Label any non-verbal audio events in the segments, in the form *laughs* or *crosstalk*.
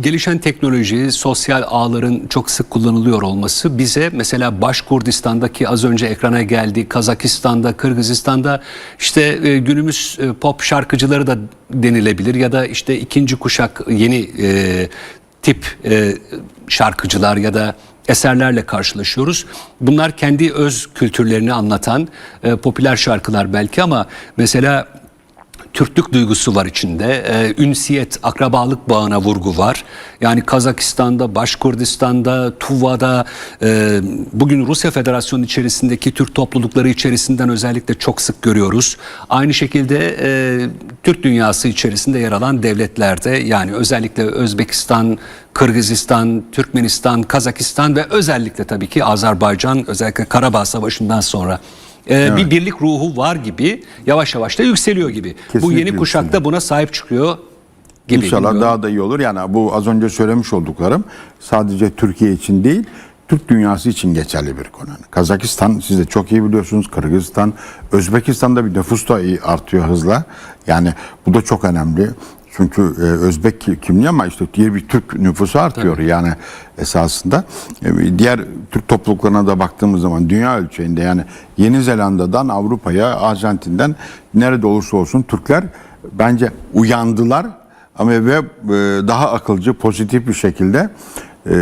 Gelişen teknoloji, sosyal ağların çok sık kullanılıyor olması bize mesela Başkurdistan'daki az önce ekrana geldi, Kazakistan'da, Kırgızistan'da işte e, günümüz e, pop şarkıcıları da denilebilir ya da işte ikinci kuşak yeni e, tip e, şarkıcılar ya da eserlerle karşılaşıyoruz. Bunlar kendi öz kültürlerini anlatan e, popüler şarkılar belki ama mesela Türklük duygusu var içinde. Ee, ünsiyet, akrabalık bağına vurgu var. Yani Kazakistan'da, Başkurdistan'da, Tuva'da, e, bugün Rusya Federasyonu içerisindeki Türk toplulukları içerisinden özellikle çok sık görüyoruz. Aynı şekilde e, Türk dünyası içerisinde yer alan devletlerde yani özellikle Özbekistan, Kırgızistan, Türkmenistan, Kazakistan ve özellikle tabii ki Azerbaycan, özellikle Karabağ Savaşı'ndan sonra e, bir birlik ruhu var gibi yavaş yavaş da yükseliyor gibi. bu Kesinlikle yeni kuşak da buna sahip çıkıyor gibi. İnşallah bilmiyorum. daha da iyi olur. Yani bu az önce söylemiş olduklarım sadece Türkiye için değil, Türk dünyası için geçerli bir konu. Kazakistan siz de çok iyi biliyorsunuz. Kırgızistan, Özbekistan'da bir nüfus da iyi artıyor hızla. Yani bu da çok önemli. Çünkü e, Özbek ki- kimliği ama işte diğer bir Türk nüfusu artıyor yani esasında. E, diğer Türk topluluklarına da baktığımız zaman dünya ölçeğinde yani Yeni Zelanda'dan Avrupa'ya, Arjantin'den nerede olursa olsun Türkler bence uyandılar ama ve e, daha akılcı, pozitif bir şekilde e,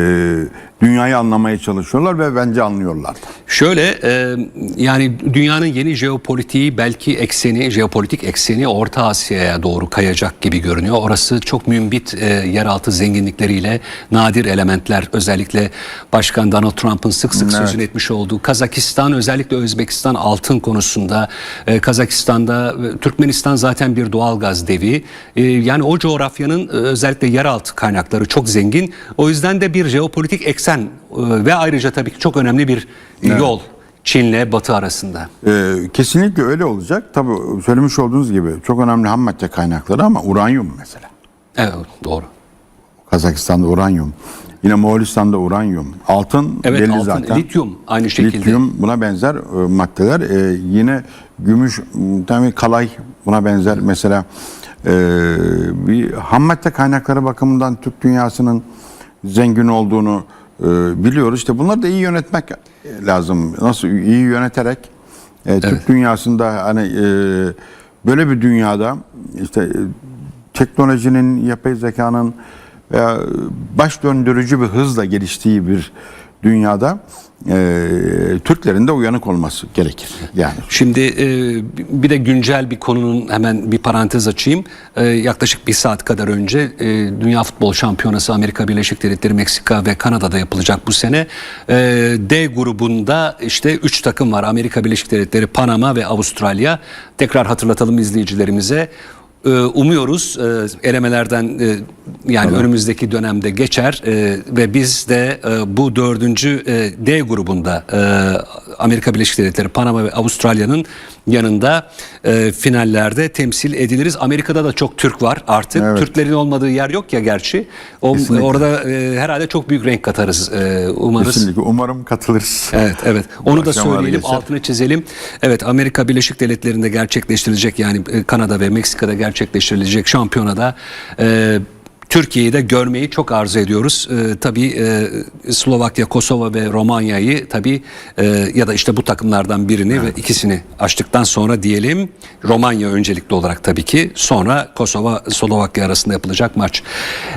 dünyayı anlamaya çalışıyorlar ve bence anlıyorlar. Şöyle e, yani dünyanın yeni jeopolitiği belki ekseni, jeopolitik ekseni Orta Asya'ya doğru kayacak gibi görünüyor. Orası çok mümbit e, yeraltı zenginlikleriyle nadir elementler özellikle Başkan Donald Trump'ın sık sık Evet. sözünü etmiş olduğu Kazakistan özellikle Özbekistan altın konusunda e, Kazakistan'da e, Türkmenistan zaten bir doğal gaz devi. E, yani o coğrafyanın e, özellikle yeraltı kaynakları çok zengin. O yüzden de bir jeopolitik eksen e, ve ayrıca tabii ki çok önemli bir yol Çin'le Batı arasında. E, kesinlikle öyle olacak. Tabii söylemiş olduğunuz gibi çok önemli ham madde kaynakları ama uranyum mesela. Evet doğru. Kazakistan'da uranyum. Yine Moğolistan'da uranyum. Altın Evet belli altın, zaten. lityum aynı şekilde. Lityum buna benzer e, maddeler. E, yine gümüş, tabii kalay buna benzer. Mesela e, bir ham madde kaynakları bakımından Türk dünyasının zengin olduğunu biliyoruz. İşte bunları da iyi yönetmek lazım. Nasıl iyi yöneterek e, Türk dünyasında hani e, böyle bir dünyada işte e, teknolojinin, yapay zekanın veya baş döndürücü bir hızla geliştiği bir dünyada e, Türklerin de uyanık olması gerekir. Yani Şimdi e, bir de güncel bir konunun hemen bir parantez açayım. E, yaklaşık bir saat kadar önce e, Dünya Futbol Şampiyonası Amerika Birleşik Devletleri, Meksika ve Kanada'da yapılacak bu sene. E, D grubunda işte 3 takım var. Amerika Birleşik Devletleri, Panama ve Avustralya. Tekrar hatırlatalım izleyicilerimize. E, Umuyoruz e, elemelerden e, yani önümüzdeki dönemde geçer e, ve biz de bu dördüncü D grubunda Amerika Birleşik Devletleri, Panama ve Avustralya'nın yanında finallerde temsil ediliriz. Amerika'da da çok Türk var artık. Evet. Türklerin olmadığı yer yok ya gerçi. O, Kesinlikle. orada herhalde çok büyük renk katarız umarız. kesinlikle umarım katılırız. Evet, evet. Onu da söyleyelim, altını çizelim. Evet, Amerika Birleşik Devletleri'nde gerçekleştirilecek yani Kanada ve Meksika'da gerçekleştirilecek şampiyonada e, Türkiye'yi de görmeyi çok arzu ediyoruz. E, tabii e, Slovakya, Kosova ve Romanya'yı tabii e, ya da işte bu takımlardan birini ve ikisini açtıktan sonra diyelim Romanya öncelikli olarak tabii ki sonra Kosova, Slovakya arasında yapılacak maç.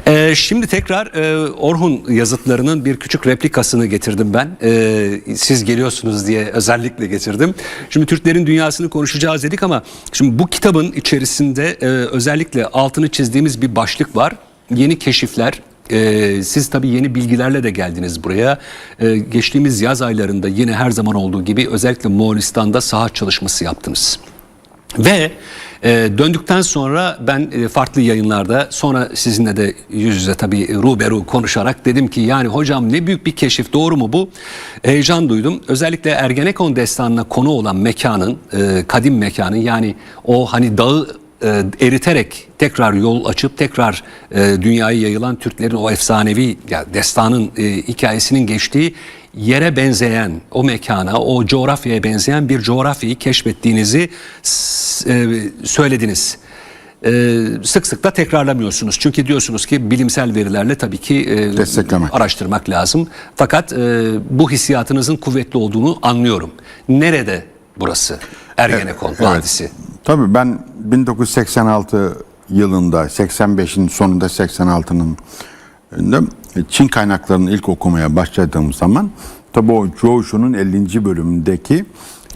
E, şimdi tekrar e, Orhun yazıtlarının bir küçük replikasını getirdim ben. E, siz geliyorsunuz diye özellikle getirdim. Şimdi Türklerin dünyasını konuşacağız dedik ama şimdi bu kitabın içerisinde e, özellikle altını çizdiğimiz bir başlık var. Yeni keşifler. E, siz tabii yeni bilgilerle de geldiniz buraya. E, geçtiğimiz yaz aylarında yine her zaman olduğu gibi özellikle Moğolistan'da saha çalışması yaptınız. Ve e, döndükten sonra ben e, farklı yayınlarda sonra sizinle de yüz yüze tabii ruberu konuşarak dedim ki yani hocam ne büyük bir keşif doğru mu bu? Heyecan duydum. Özellikle Ergenekon destanına konu olan mekanın, e, kadim mekanın yani o hani dağı e, eriterek tekrar yol açıp tekrar e, dünyaya yayılan Türklerin o efsanevi ya destanın e, hikayesinin geçtiği yere benzeyen, o mekana, o coğrafyaya benzeyen bir coğrafyayı keşfettiğinizi e, söylediniz. e, sık sık da tekrarlamıyorsunuz. Çünkü diyorsunuz ki bilimsel verilerle tabii ki e, Desteklemek. araştırmak lazım. Fakat e, bu hissiyatınızın kuvvetli olduğunu anlıyorum. Nerede burası? Ergenekon Vadisi. Tabii ben 1986 yılında 85'in sonunda 86'nın önünde Çin kaynaklarını ilk okumaya başladığım zaman tabii o Jooshu'nun 50. bölümündeki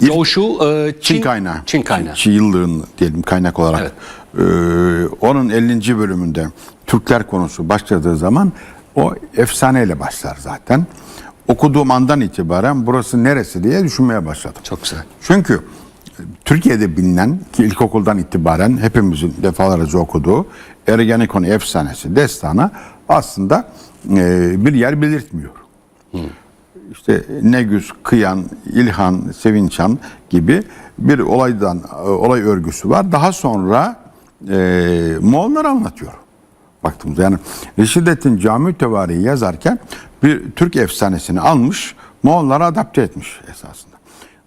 ilk Doğuşu e, Çin, Çin, kaynağı. Çin kaynağı. Çin yıllığın diyelim kaynak olarak. Evet. Ee, onun 50. bölümünde Türkler konusu başladığı zaman o efsaneyle başlar zaten. Okuduğum andan itibaren burası neresi diye düşünmeye başladım. Çok güzel. Çünkü e, Türkiye'de bilinen ki ilkokuldan itibaren hepimizin defalarca okuduğu Ergenekon efsanesi, destanı aslında e, bir yer belirtmiyor. İşte Negüs, Kıyan, İlhan, Sevinçhan gibi bir olaydan e, olay örgüsü var. Daha sonra e, Moğollar anlatıyor. Baktığımızda yani Reşidettin Cami Tevari'yi yazarken bir Türk efsanesini almış, Moğollara adapte etmiş esasında.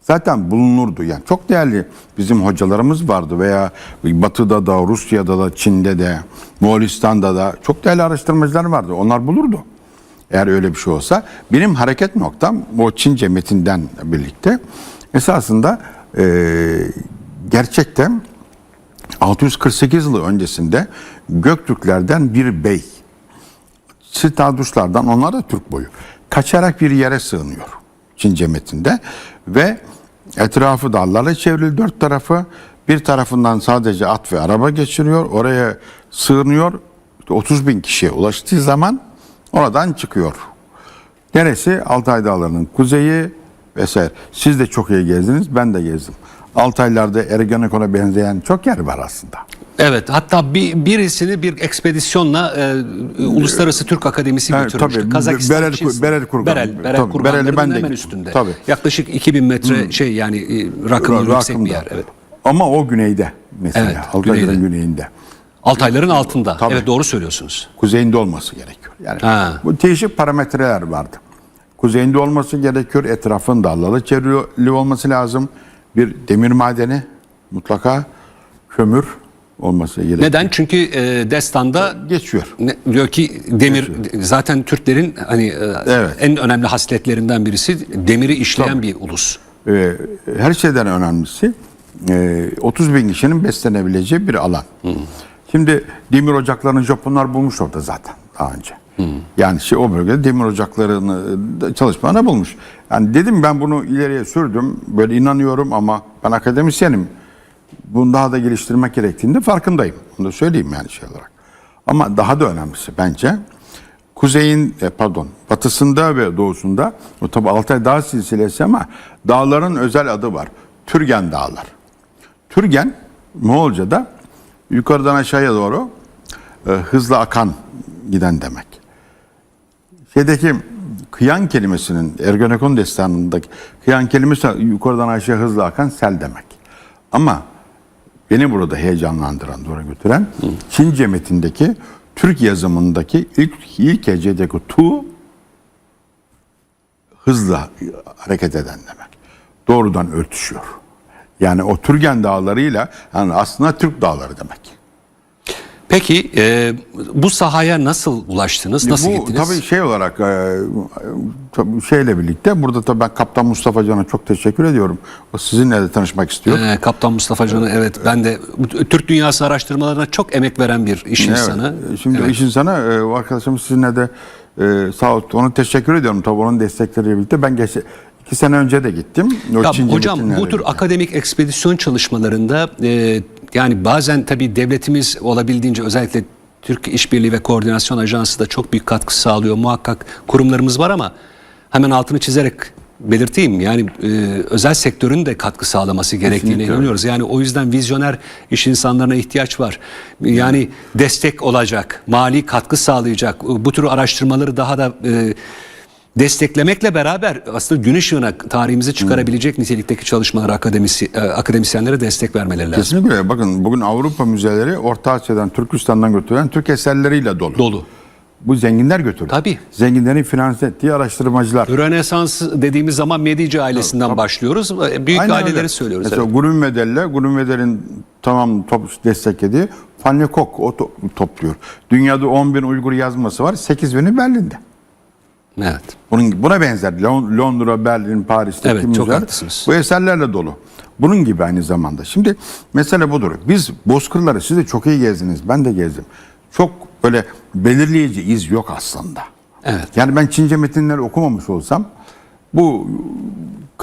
Zaten bulunurdu yani çok değerli bizim hocalarımız vardı veya Batı'da da Rusya'da da Çin'de de Moğolistan'da da çok değerli araştırmacılar vardı. Onlar bulurdu. Eğer öyle bir şey olsa benim hareket noktam o Çince metinden birlikte esasında eee gerçekten 648 yıl öncesinde Göktürklerden bir bey Sitaduşlardan onlar da Türk boyu kaçarak bir yere sığınıyor Çince metinde ve etrafı dağlarla çevrili dört tarafı bir tarafından sadece at ve araba geçiriyor oraya sığınıyor 30 bin kişiye ulaştığı zaman oradan çıkıyor. Neresi? Altay Dağları'nın kuzeyi vesaire. Siz de çok iyi gezdiniz, ben de gezdim. Altaylarda Ergenekon'a benzeyen çok yer var aslında. Evet hatta bir, birisini bir ekspedisyonla e, Uluslararası Türk Akademisi Evet, götürmüştü. tabii. Kazakistan Berel- için- Berel Kurgan. Berel, Berel Tabii, Kurganları'nın Berel'i ben de hemen üstünde. Tabii. Yaklaşık 2000 metre şey yani e, rakımı yüksek bir yer. Evet. Ama o güneyde mesela. Evet, Altayların güneyde. güneyinde. Altayların altında. Tabii. Evet doğru söylüyorsunuz. Kuzeyinde olması gerekiyor. Yani Ha. bu değişik parametreler vardı. Kuzeyinde olması gerekiyor. Etrafın dağlarla çevrili olması lazım. Bir demir madeni mutlaka kömür olması gerekiyor. Neden? Çünkü e, destanda Geçiyor. ne, diyor ki demir zaten Türklerin hani e, Evet. en önemli hasletlerinden birisi demiri işleyen bir ulus. Ee, her şeyden önemlisi e, 30 bin kişinin beslenebileceği bir alan. Şimdi demir ocaklarını Japonlar bulmuş orada zaten daha önce. Yani şey, o bölgede demir ocaklarını da çalışmalarını bulmuş. Yani dedim ben bunu ileriye sürdüm. Böyle inanıyorum ama ben akademisyenim. Bunu daha da geliştirmek gerektiğinde farkındayım. Bunu da söyleyeyim yani şey olarak. Ama daha da önemlisi bence kuzeyin e, pardon batısında ve doğusunda o tabi Altay Dağ silsilesi ama dağların özel adı var. Türgen Dağlar. Türgen Moğolca'da yukarıdan aşağıya doğru e, hızlı akan giden demek. Şeydeki kıyan kelimesinin Ergenekon destanındaki kıyan kelimesi yukarıdan aşağı hızlı akan sel demek. Ama beni burada heyecanlandıran, doğru götüren Çince metindeki Türk yazımındaki ilk ilk hecedeki tu hızlı hareket eden demek. Doğrudan örtüşüyor. Yani o Türgen dağlarıyla yani aslında Türk dağları demek. Peki e, bu sahaya nasıl ulaştınız? Nasıl Bu gittiniz? tabii şey olarak e, tabii şeyle birlikte burada tabii ben Kaptan Mustafa Can'a çok teşekkür ediyorum. O sizinle de tanışmak istiyor. Ee, Kaptan Mustafa Can'ı evet ben de Türk dünyası araştırmalarına çok emek veren bir iş Evet. insanı. Şimdi Evet. iş insanı e, arkadaşımız sizinle de e, sağ olsun ona teşekkür ediyorum. Tabii onun destekleriyle birlikte ben geç, iki sene önce de gittim. O Ya hocam bu tür birlikte. akademik ekspedisyon çalışmalarında e, yani bazen tabii devletimiz olabildiğince özellikle Türk İşbirliği ve Koordinasyon Ajansı da çok büyük katkı sağlıyor. Muhakkak kurumlarımız var ama hemen altını çizerek belirteyim. Yani e, özel sektörün de katkı sağlaması gerektiğine Kesinlikle. inanıyoruz. Yani o yüzden vizyoner iş insanlarına ihtiyaç var. Yani destek olacak, mali katkı sağlayacak. Bu tür araştırmaları daha da e, desteklemekle beraber aslında gün ışığına tarihimizi çıkarabilecek nitelikteki çalışmalara akademisi, e, akademisyenlere destek vermeleri lazım. Kesinlikle. Bakın bugün Avrupa müzeleri Orta Asya'dan, Türkistan'dan götürülen Türk eserleriyle dolu. Dolu. Bu zenginler götürüyor. Tabii. Zenginlerin finanse ettiği araştırmacılar. Rönesans dediğimiz zaman Medici ailesinden başlıyoruz. Büyük Aynen aileleri öyle. söylüyoruz. Mesela evet. Grünweddel'le Grünweddel'in tamam top desteklediği Falnekok o to- topluyor. Dünyada 10 bin Uygur yazması var. 8 bini Berlin'de. Evet. Bunun buna benzer Lon- Londra, Berlin, Paris'te Evet, kim çok haklısınız. Bu eserlerle dolu. Bunun gibi aynı zamanda. Şimdi mesele budur. Biz bozkırları siz de çok iyi gezdiniz. Ben de gezdim. Çok böyle belirleyici iz yok aslında. Evet. Yani ben Çince metinleri okumamış olsam bu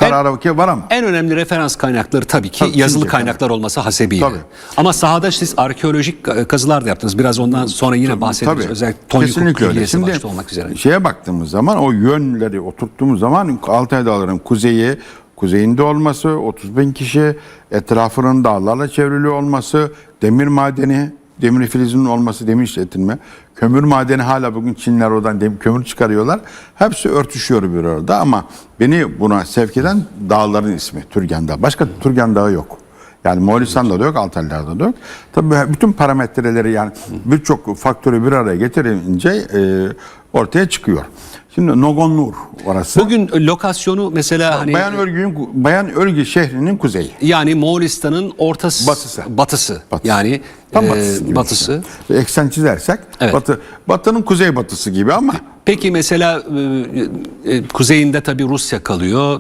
karara ki varamam. En önemli referans kaynakları tabii ki Tabii, yazılı Çince kaynaklar olması hasebiyle. Tabii. Ama sahada siz arkeolojik kazılar da yaptınız. Biraz ondan sonra yine bahsederiz. Özellikle Tonyukuk Kesinlikle öyle. Külliyesi Şimdi başta olmak üzere. şeye baktığımız zaman o yönleri oturttuğumuz zaman Altay Dağları'nın kuzeyi kuzeyinde olması, 30 bin kişi etrafının dağlarla çevrili olması, demir madeni, demir filizinin olması, demir işletilme, kömür madeni hala bugün Çinler oradan demir, kömür çıkarıyorlar. Hepsi örtüşüyor bir arada ama beni buna sevk eden dağların ismi Türgen Dağı. Başka Türgen Dağı yok. Yani Moğolistan'da da yok, Altarlar'da da yok. Tabii bütün parametreleri yani birçok faktörü bir araya getirince e, ortaya çıkıyor. Şimdi Nogon Nur orası. Bugün lokasyonu mesela hani Bayan Örgü'nün Bayan Örgü şehrinin kuzeyi. yani Moğolistan'ın ortası Batısı. batısı. Batısı. Yani Tam e, batısı gibi batısı. işte. Eksen çizersek Evet. batı batının kuzey batısı gibi ama Peki mesela e, e, kuzeyinde tabii Rusya kalıyor.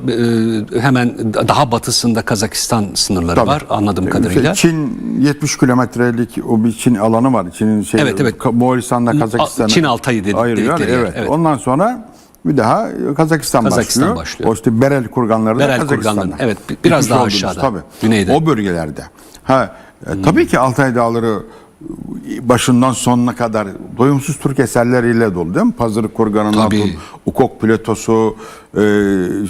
E, hemen daha batısında Kazakistan sınırları Tabii. var anladığım Şey, kadarıyla. Çin 70 kilometrelik o bir Çin alanı var. Çin'in şey Evet, evet. Moğolistan'la Kazakistan'ı Çin Altayı dedi- ayırıyor. dedikleri yer, Evet. evet. Ondan sonra bir daha Kazakistan, Kazakistan başlıyor. başlıyor. O işte Berel kurganları da Berel Kazakistan'da. kurganları, evet, bi- biraz Gitmiş daha aşağıda, Tabii. güneyde. O bölgelerde. Ha e, tabii ki Altay Dağları başından sonuna kadar doyumsuz Türk eserleriyle dolu değil mi? Pazarı kurganından Ukok platosu, e,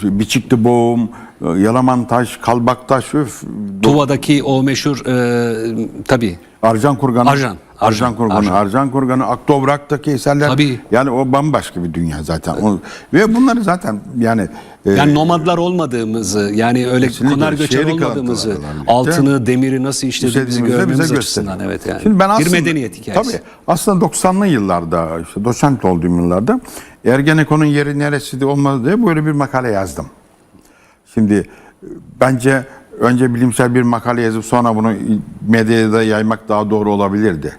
Biçikli Boğum, e, Yalaman Taş, Kalbak Taş, üf, Tuva'daki o meşhur e, tabii Arjan Kurganı. Arjan, Arjan, Kurganı. Arjan. Arjan, Kurganı. Akdobrak'taki eserler. Tabii. Yani o bambaşka bir dünya zaten. O, ve bunları zaten yani e, yani nomadlar olmadığımızı yani öyle konar göçer olmadığımızı altını demiri nasıl işlediğimizi görmemiz bize açısından evet yani. Şimdi ben aslında, bir medeniyet hikayesi. Tabii. Aslında 90'lı yıllarda işte doçent olduğum yıllarda Ergenekon'un yeri neresi de olmadı diye böyle bir makale yazdım. Şimdi e, bence önce bilimsel bir makale yazıp sonra bunu medyada yaymak daha doğru olabilirdi.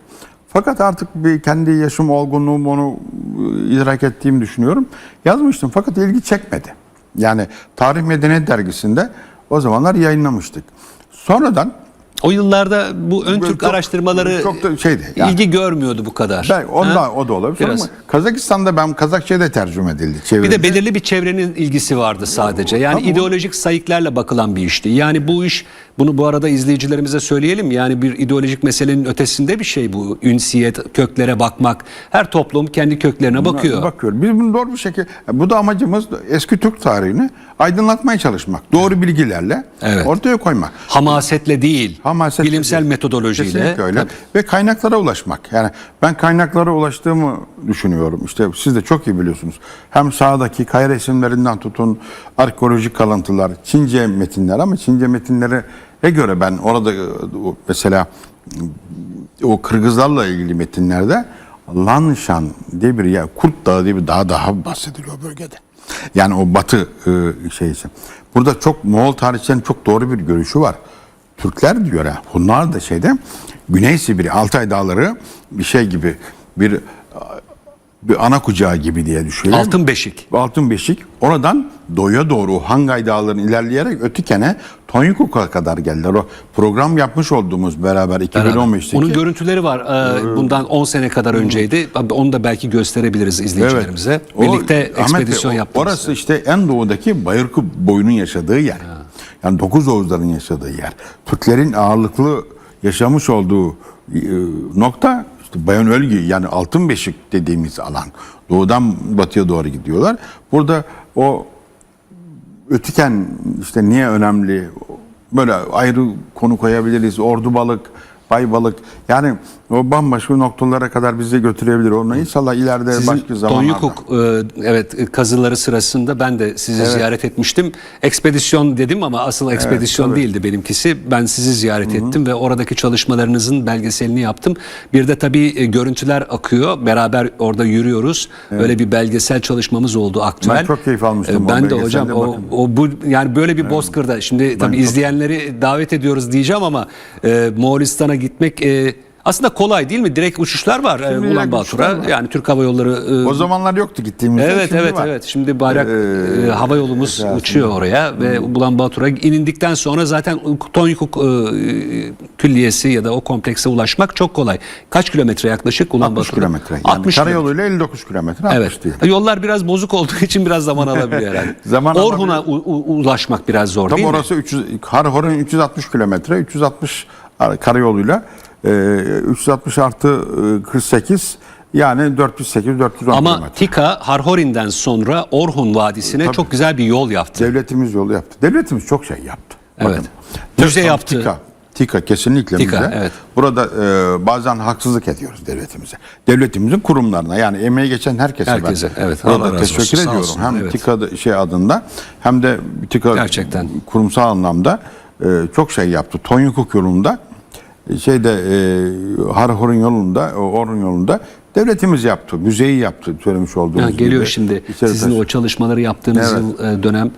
Fakat artık bir kendi yaşım olgunluğum onu e, idrak ettiğimi düşünüyorum. Yazmıştım fakat ilgi çekmedi. Yani Tarih Medeniyet dergisinde o zamanlar yayınlamıştık. Sonradan O yıllarda bu ön Türk çok- araştırmaları çok da şeydi, yani. ilgi görmüyordu bu kadar. ben ondan Ha? o da olabilir. Biraz. Ama Kazakistan'da ben Kazakça'ya da tercüme edildi. Bir çevrildi. de belirli bir çevrenin ilgisi vardı sadece. Yani Tabii ideolojik sayıklarla bakılan bir işti. Yani bu iş bunu bu arada izleyicilerimize söyleyelim. Yani bir ideolojik meselenin ötesinde bir şey bu. Ünsiyet, köklere bakmak. Her toplum kendi köklerine bakıyor. Bakıyor. Biz bunu doğru bir şekilde bu da amacımız eski Türk tarihini aydınlatmaya çalışmak. Doğru bilgilerle Evet. ortaya koymak. Hamasetle değil, Hamasetle bilimsel değil. metodolojiyle. Kesinlikle öyle. Tabii. Ve kaynaklara ulaşmak. Yani ben kaynaklara ulaştığımı düşünüyorum. İşte siz de çok iyi biliyorsunuz. Hem sahadaki kaya resimlerinden tutun arkeolojik kalıntılar, Çince metinler ama Çince metinlere göre ben orada e, mesela o Kırgızlarla ilgili metinlerde Lanshan diye bir yer, Kurt Dağı diye bir dağ daha bahsediliyor bölgede. Yani o batı e, şeysi. Burada çok Moğol tarihçilerin çok doğru bir görüşü var. Türkler diyor ha. Bunlar da şeyde Güney Sibirya, Altay Dağları bir şey gibi bir bir ana kucağı gibi diye düşünüyorum. Altın beşik. Altın Beşik. Oradan doğuya doğru Hangay Dağları'nı ilerleyerek Ötüken'e Tonyukuk'a kadar geldiler. O program yapmış olduğumuz beraber 2015'teki. Onun görüntüleri var. Ee, Bundan 10 sene kadar önceydi. Onu da belki gösterebiliriz izleyicilerimize. O- Birlikte Ahmet ekspedisyon yaptık. Orası işte en doğudaki Bayırkı boyunun yaşadığı yer. Yani Dokuz Oğuzların yaşadığı yer. Türklerin ağırlıklı yaşamış olduğu e, nokta işte Bayan Ölgü yani Altın Beşik dediğimiz alan. Doğudan batıya doğru gidiyorlar. Burada o Ötüken işte niye önemli? Böyle ayrı konu koyabiliriz. Ordu balık, bay balık. Yani o bambaşka noktalara kadar bizi götürebilir. Onu inşallah ileride Sizin başka zamanlarda. Tonyukuk e, evet e, kazıları sırasında ben de sizi ziyaret etmiştim. Ekspedisyon dedim ama asıl ekspedisyon tabii. değildi benimkisi. Ben sizi ziyaret ettim ve oradaki çalışmalarınızın belgeselini yaptım. Bir de tabii e, görüntüler akıyor. Beraber orada yürüyoruz. Öyle bir belgesel çalışmamız oldu aktüel. Ben çok keyif almıştım E, Ben de hocam o, o bu yani böyle bir bozkırda şimdi tabii çok- izleyenleri davet ediyoruz diyeceğim ama e, Moğolistan'a gitmek e, Aslında kolay değil mi? Direkt uçuşlar var e, Ulan Batur'a. Yani Türk Hava Yolları e, O zamanlar yoktu gittiğimizde. Evet şimdi evet var. evet. Şimdi bayrak Ee, e, hava yolumuz esasında. uçuyor oraya ve Ulan Batur'a inindikten sonra zaten Tonyukuk e, külliyesi ya da o komplekse ulaşmak çok kolay. Kaç kilometre yaklaşık Ulan 60 Batur'a? kilometre. Yani 60 kilometre. karayoluyla 59 kilometre. 60 Evet. değil. Yollar biraz bozuk olduğu *laughs* için biraz zaman alabiliyor herhalde. *laughs* Zaman Orhun'a u- u- ulaşmak biraz zor Tam değil mi? orası 300, Harhor'un 360 kilometre, 360 ar- karayoluyla e, 360 artı e, 48 yani 408 410 Ama kilometre. Tika Harhorin'den sonra Orhun Vadisi'ne çok güzel bir yol yaptı. Devletimiz yolu yaptı. Devletimiz çok şey yaptı. Evet. Müze yaptı. TİKA. TİKA kesinlikle TİKA, müze. evet. Burada e, bazen haksızlık ediyoruz devletimize. Devletimizin kurumlarına yani emeği geçen herkese, Herkese, ben evet. Allah burada razı teşekkür olsun, ediyorum. olsunlar, Hem evet. TİKA şey adında hem de TİKA Gerçekten. kurumsal anlamda e, çok şey yaptı. Tonyukuk yolunda e, şeyde e, Harhor'un yolunda, o Orhun yolunda devletimiz yaptı. Müzeyi yaptı söylemiş olduğunuz Ha, geliyor gibi. şimdi İçeri sizin taşı- o çalışmaları yaptığınız Evet. yıl e, dönem.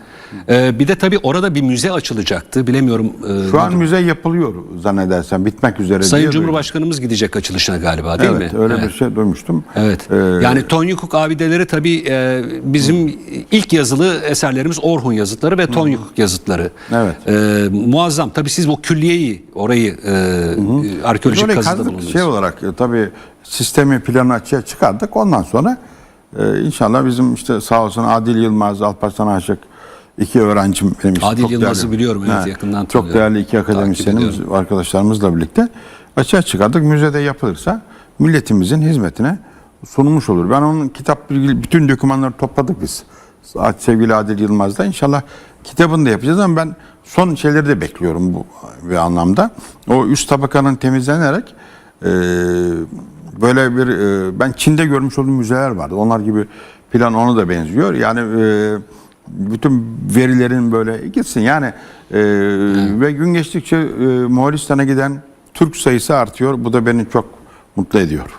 E, bir de tabii orada bir müze açılacaktı. Bilemiyorum. e, Şu an müze yapılıyor zannedersem bitmek üzere Sayın diye duydum. Cumhurbaşkanımız gidecek açılışına galiba değil Evet mi? öyle Evet. bir şey duymuştum. Evet. Ee, yani Tonyukuk abideleri tabii e, bizim ilk yazılı eserlerimiz Orhun yazıtları ve Tonyukuk yazıtları. Evet. E, muazzam. Tabii siz bu külliyeyi orayı e, arkeolojik Böyle kazıda kazdık bulundunuz. şey olarak tabii sistemi planı açığa çıkardık. Ondan sonra e, inşallah bizim işte sağ olsun Adil Yılmaz, Alparslan Aşık iki öğrencim benim için Adil çok Yılmaz'ı değerli- biliyorum, evet, Ha, yakından Çok tanıyorum. değerli iki akademisyenimiz arkadaşlarımızla birlikte açığa çıkardık. Müzede yapılırsa milletimizin hizmetine sunulmuş olur. Ben onun ilgili bütün dokümanları topladık biz. Sevgili Adil Yılmaz'da inşallah kitabını da yapacağız ama ben son şeyleri de bekliyorum bu bir anlamda. O üst tabakanın temizlenerek e, böyle bir e, ben Çin'de görmüş olduğum müzeler vardı. Onlar gibi plan ona da benziyor. Yani e, bütün verilerin böyle gitsin yani e, ve gün geçtikçe e, Moğolistan'a giden Türk sayısı artıyor. Bu da beni çok mutlu ediyor.